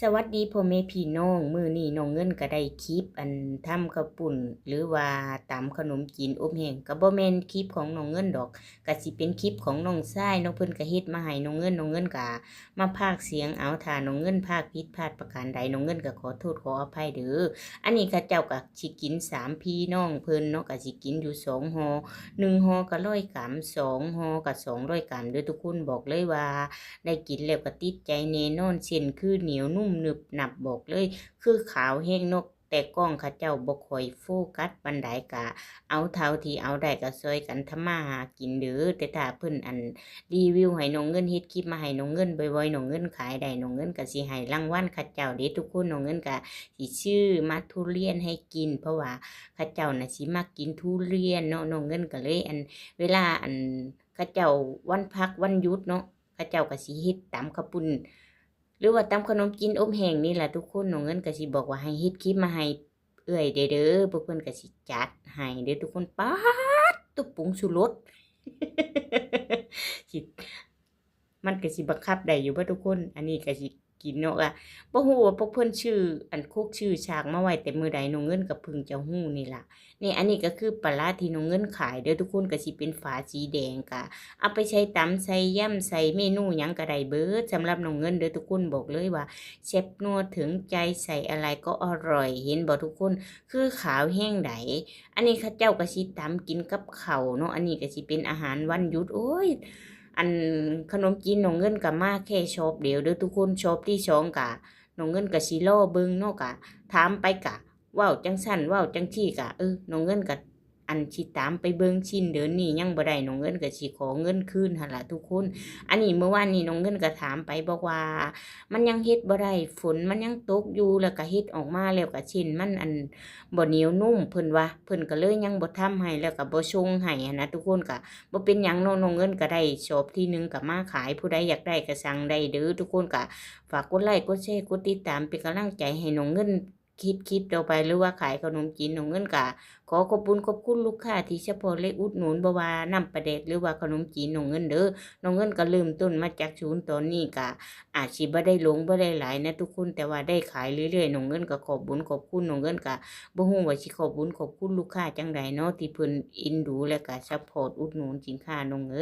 สวัสดีพ่อแม่พี่น้องมือนี้น้องเงินก็ได้คลิปอันทำข้าวปุ้นหรือว่าตำขนมจีนอบแห้งก็บ่แม่นคลิปของน้องเงินดอกก็สิเป็นคลิปของน้องชายน้องเพิ่นก็เฮ็ดมาให้น้องเงินน้องเงินก็มาพากเสียงเอาถ้าน้องเงินพากย์ผิดพลาดประการใดน้องเงินก็ขอโทษขออภัยเด้ออันนี้เขาเจ้าก็สิกินสามพี่น้องเพิ่นเนาะก็สิกินอยู่สองหอหนึ่งหอก็ร้อยกรัมสองหอก็สองร้อยกรัมเด้อทุกคนบอกเลยว่า ได้กินแล้วก็ติดใจแน่นอนเส้นคือเหนียวนุ่ม่มหนึบหนับบอกเลย คือขาวแห้งนกแต่กล้องเขาเจ้าบ่ค่อยโฟกัสปานใดกะ เอาเท่าที่เอาได้ก็ซอยกันทมาหากินเด้อแต่ถ้าเพิ่นอันรีวิวให้น้องเงินเฮ็ดคลิปมาให้น้องเงินบ่อยๆน้องเงินขายได้น้องเงินก็สิให้รางวัลเขาเจ้าเด้ทุกคนน้องเงินก็สิชื่อมัดทุเรียนให้กิน เพราะว่าเขาเจ้าน่ะสิมักกินทุเรียนเนาะน้องเงินก็เลย อัน เวลาอันเขาเจ้าวันพักวันหยุดเนาะเขาเจ้าก็สิเฮ็ดตำข้าวปุ้น หรือว่าตำขนมกินอบแห้งนี่แหละทุกคนน้องเงินกะสิบอกว่าให้ฮิตคลิปมาให้เอื่อยเด้อพวกเพิ่นกะสิจัดให้เด้อทุกคนป๊าดตุปรุงชูรสสิมันกะสิบังคับได้อยู่บ่ทุกคน อันนี้กะสิ กินเนาะอะบ่ฮู้ว่าพวกเพิ่นชื่อ อันคุกชื่อฉากมาไว้แต่มือใดน้องเงินก็เพิ่งจะฮู้นี่ล่ะนี่อันนี้ก็คือปลาร้าที่น้องเงินขายเด้อทุกคนก็สิเป็นฝาสีแดงก็เอาไปใช้ตำใส่ย่ำใส่เมนูหยังก็ได้เบิดสำหรับน้องเงินเด้อทุกคนบอกเลยว่าแซ่บนัวถึงใจใส่อะไรก็อร่อยเห็นบ่ทุกคนคือขาวแห้งไดอันนี้ข้าเจ้าก็สิตำกินกับข้าวเนาะอันนี้ก็สิเป็นอาหารวันหยุดโอ้ย อันขนมกินน้องเงินก็มาแค่ชอบเดี๋ยวเด้อทุกคนชอบที่สองกะน้องเงินก็สิรอเบิงเนาะก็ถามไปกะว้าวจังสั้นว้าวจังที่กะเออน้องเงินก็ อันสิตามไปเบิ่งชินเดินนี่ยังบ่ได้น้องเงินก็สิขอเงินคืนหันล่ะทุกคน อันนี้เมื่อวานนี้น้องเงินก็ถามไปบอกว่า มันยังเฮ็ดบ่ได้ฝนมันยังตกอยู่แล้วก็เฮ็ดออกมาแล้วก็ชินมันอันบ่เหนียวนุ่มเพิ่นว่าเพิ่นก็เลยยังบ่ทำให้แล้วก็บ่ส่งให้นะทุกคนก็บ่เป็นหยังเนาะน้องเงินก็ได้ชอบที่หนึงก็มาขายผู้ใดอยากได้ก็สั่งได้เด้อทุกคนก็ฝากกดไลค์กดแชร์กดติดตามเป็นกำลังใจให้น้องเงิน คิดคิดต่อไปหรือว่าขายขนมจีนน้องเงินกะขอขอบคุณขอบคุณลูกค้าที่เฉพาะเลยอุดหนุนบ่ว่าน้ำปลาแดกหรือว่าขนมจีนน้องเงินเด้อน้องเงินก็เริ่มต้นมาจากศูนย์ตอนนี้กะอาจสิบ่ได้ลงบ่ได้หลายนะทุกคนแต่ว่าได้ขายเรื่อยๆน้องเงินก็ขอบบุญขอบคุณน้องเงินกะบ่ฮู้ว่าสิขอบบุญขอบคุณลูกค้าจังใดเนาะที่เพิ่นอ็นดูและก็ซัปพอร์ตอุดหนุนสินค้าน้องเงิน